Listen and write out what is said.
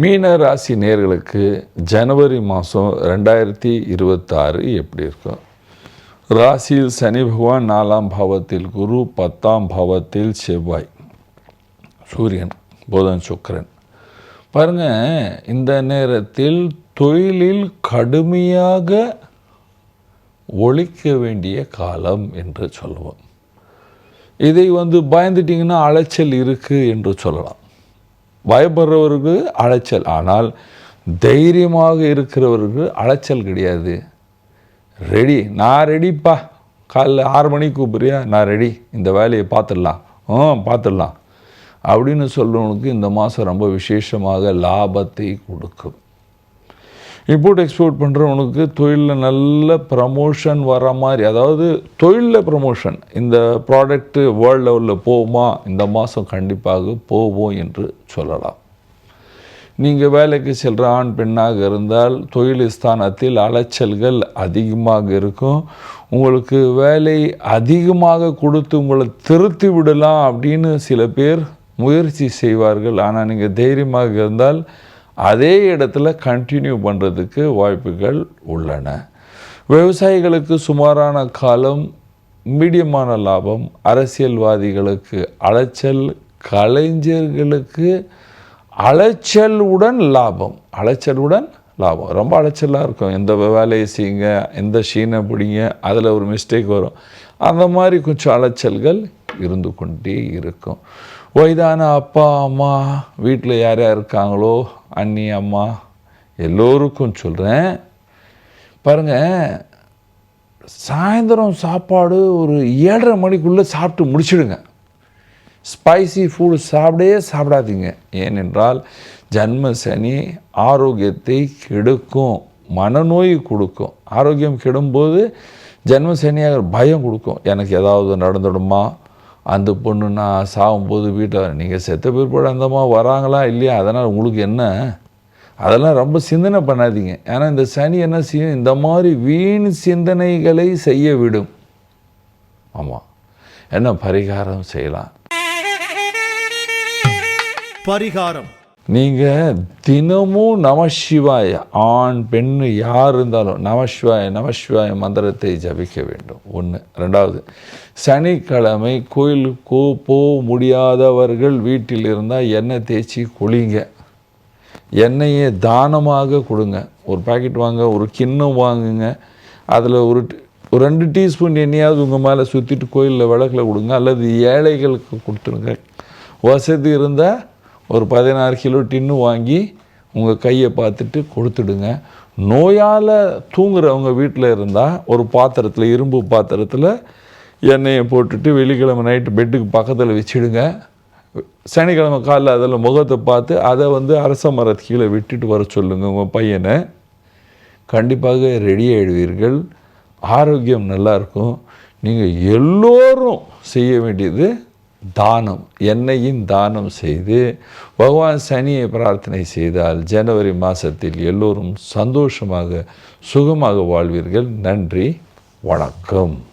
மீன ராசி நேர்களுக்கு ஜனவரி மாதம் ரெண்டாயிரத்தி இருபத்தாறு எப்படி இருக்கும்? ராசியில் சனி பகவான் நாலாம் பாவத்தில் குரு பத்தாம் பாவத்தில் செவ்வாய் சூரியன் புதன் சுக்கரன். பாருங்க இந்த நேரத்தில் தொழிலில் கடுமையாக ஒழிக்க வேண்டிய காலம் என்று சொல்லுவோம். இதை வந்து பயந்துட்டிங்கன்னா அலைச்சல் இருக்குது என்று சொல்லலாம். பயப்படுறவருக்கு அலைச்சல். ஆனால் தைரியமாக இருக்கிறவருக்கு அலைச்சல் கிடையாது. ரெடி நான் ரெடிப்பா காலைல ஆறு மணிக்கு கூப்பிட்றியா? நான் ரெடி இந்த வேலையை பார்த்துடலாம். ஆ பார்த்துடலாம். அப்படின்னு சொல்கிறவனுக்கு இந்த மாதம் ரொம்ப விசேஷமாக லாபத்தை கொடுக்கும். இம்போர்ட் எக்ஸ்போர்ட் பண்ணுறவனுக்கு தொழிலில் நல்ல ப்ரமோஷன் வர மாதிரி அதாவது தொழிலில் ப்ரமோஷன் இந்த ப்ராடக்ட்டு வேர்ல்டு லெவலில் போகுமா? இந்த மாதம் கண்டிப்பாக போவோம் என்று சொல்லலாம். நீங்கள் வேலைக்கு செல்கிற ஆண் பெண்ணாக இருந்தால் தொழில் ஸ்தானத்தில் அலைச்சல்கள் அதிகமாக இருக்கும். உங்களுக்கு வேலை அதிகமாக கொடுத்து உங்களை திருத்தி விடலாம் அப்படின்னு சில பேர் முயற்சி செய்வார்கள். ஆனால் நீங்கள் தைரியமாக இருந்தால் அதே இடத்துல கண்டினியூ பண்ணுறதுக்கு வாய்ப்புகள் உள்ளன. விவசாயிகளுக்கு சுமாரான காலம் மீடியமான லாபம் அரசியல்வாதிகளுக்கு அலைச்சல் கலைஞர்களுக்கு அலைச்சலுடன் லாபம். அலைச்சலுடன் லாபம். ரொம்ப அலைச்சலாக இருக்கும். எந்த வேலையை செய்யுங்க எந்த ஷீனை பிடிங்க அதில் ஒரு மிஸ்டேக் வரும். அந்த மாதிரி கொஞ்சம் அலைச்சல்கள் இருந்து கொண்டே இருக்கும். வயதான அப்பா அம்மா வீட்டில் யார் யார் இருக்காங்களோ அண்ணி அம்மா எல்லோருக்கும் சொல்கிறேன் பாருங்கள் சாயந்தரம் சாப்பாடு ஒரு ஏழரை மணிக்குள்ளே சாப்பிட்டு முடிச்சிடுங்க. ஸ்பைசி ஃபுட் சாப்பிடே சாப்பிடாதீங்க. ஏனென்றால் ஜன்ம சனி ஆரோக்கியத்தை கெடுக்கும் மனநோய் கொடுக்கும். ஆரோக்கியம் கெடும்போது ஜன்ம சனியாக பயம் கொடுக்கும். எனக்கு ஏதாவது நடந்துடுமா? அந்த பொண்ணு நான் சாகும்போது வீட்டில் நீங்கள் செத்த பிற்பாடு அந்தம்மா வராங்களா? இல்லையா? அதனால் உங்களுக்கு என்ன? அதெல்லாம் ரொம்ப சிந்தனை பண்ணாதீங்க. ஏன்னா இந்த சனி என்ன செய்யும்? இந்த மாதிரி வீண் சிந்தனைகளை செய்ய விடும். ஆமாம் என்ன பரிகாரம் செய்யலாம்? பரிகாரம். நீங்கள் தினமும் நமசிவாய ஆண் பெண் யார் இருந்தாலும் நமசிவாய நமசிவாய மந்திரத்தை ஜபிக்க வேண்டும். ஒன்று ரெண்டாவது சனிக்கிழமை கோயிலுக்கோ போக முடியாதவர்கள் வீட்டில் இருந்தால் எண்ணெய் தேய்ச்சி குளிங்க. எண்ணெயை தானமாக கொடுங்க. ஒரு பாக்கெட் வாங்க ஒரு கிண்ணம் வாங்குங்க. அதில் ஒரு ஒரு ரெண்டு டீஸ்பூன் எண்ணெயாவது உங்கள் மேலே சுற்றிட்டு கோயிலில் விளக்கில் கொடுங்க. அல்லது ஏழைகளுக்கு கொடுத்துருங்க வசதி இருந்தால் ஒரு பதினாறு கிலோ டின்னு வாங்கி உங்கள் கையை பார்த்துட்டு கொடுத்துடுங்க. நோயால் தூங்குறவங்க வீட்டில் இருந்தால் ஒரு பாத்திரத்தில் இரும்பு பாத்திரத்தில் எண்ணெயை போட்டுட்டு வெள்ளிக்கிழமை நைட்டு பெட்டுக்கு பக்கத்தில் வச்சுடுங்க. சனிக்கிழமை காலைல அதில் முகத்தை பார்த்து அதை வந்து அரச மரத்து கீழே விட்டுட்டு வர சொல்லுங்கள் உங்கள் பையனை. கண்டிப்பாக ரெடி ஆயிடுவீர்கள். ஆரோக்கியம் நல்லாயிருக்கும் நீங்கள் எல்லோரும் செய்ய வேண்டியது தானம் எண்ணெயின் தானம் செய்து பகவான் சனியை பிரார்த்தனை செய்தால் ஜனவரி மாதத்தில் எல்லோரும் சந்தோஷமாக சுகமாக வாழ்வீர்கள். நன்றி வணக்கம்.